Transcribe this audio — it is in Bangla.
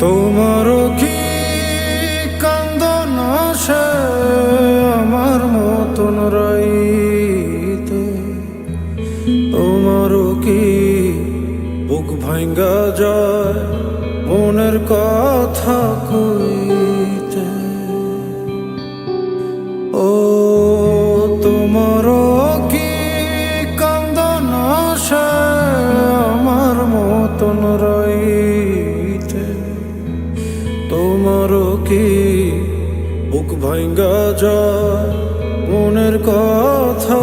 তোমারও কি কান্দন আসে আমার মতন রাইতে? তোমারও কি বুক ভাঙ্গা যায় মনের কথা কইতে? ও, তোমারও কি কান্দন আসে আমার মতন রাইতে? তোমারও কি বুক ভাঙ্গা যা মনের কথা